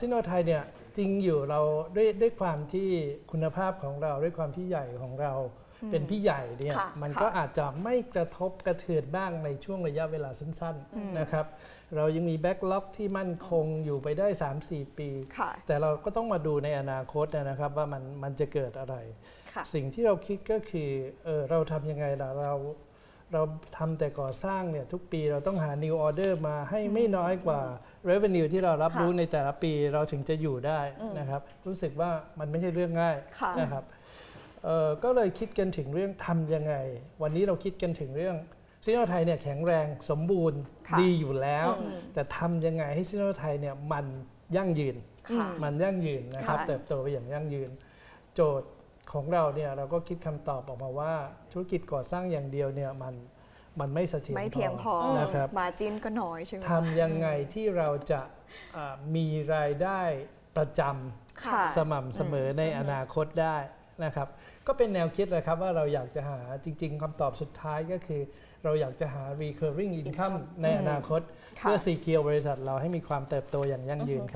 ซิโนไทยเนี่ยจริงอยู่เราด้วยด้วยความที่คุณภาพของเราด้วยความที่ใหญ่ของเราเป็นพี่ใหญ่เนี่ยค่ะมันค่ะก็อาจจะไม่กระทบกระเทือนบ้างในช่วงระยะเวลาสั้นๆนะครับเรายังมีแบ็กล็อกที่มั่นคงอยู่ไปได้ 3-4 ปีค่ะแต่เราก็ต้องมาดูในอนาคตนะครับว่ามันมันจะเกิดอะไรค่ะสิ่งที่เราคิดก็คือเออเราทำยังไงล่ะเราเราทำแต่ก่อสร้างเนี่ยทุกปีเราต้องหา new order มาให้ไม่น้อยกว่า revenue ที่เรารับค่ะรู้ในแต่ละปีเราถึงจะอยู่ได้นะครับ รู้สึกว่ามันไม่ใช่เรื่องง่ายค่ะนะครับเอ่อก็เลยคิดกันถึงเรื่องทำยังไง วันนี้เราคิดกันถึงเรื่องซิโนไทยเนี่ยแข็งแรงสมบูรณ์ค่ะดีอยู่แล้วอืมแต่ทำยังไงให้ซิโนไทยเนี่ยมันยั่งยืนค่ะมันยั่งยืนนะครับค่ะเติบโตไปอย่างยั่งยืน โจทย์ของเราเนี่ยเราก็คิดคำตอบออกมาว่าธุรกิจก่อสร้างอย่างเดียวเนี่ยมัน มันไม่เสถียรไม่เพียงพอนะครับมาจินก็น้อยใช่ไหมคะทำยังไงที่เราจะอ่ามีรายได้ประจค่ะำสม่ำเสมอในอนาคตได้นะครับ ก็เป็นแนวคิดเลยครับว่าเราอยากจะหาจริง ๆคำตอบสุดท้ายก็คือ เราอยากจะหา recurring income ในอนาคตค่ะเพื่อสีเกียวบริษัทเราให้มีความเติบโตอย่างยั่งยืนครับ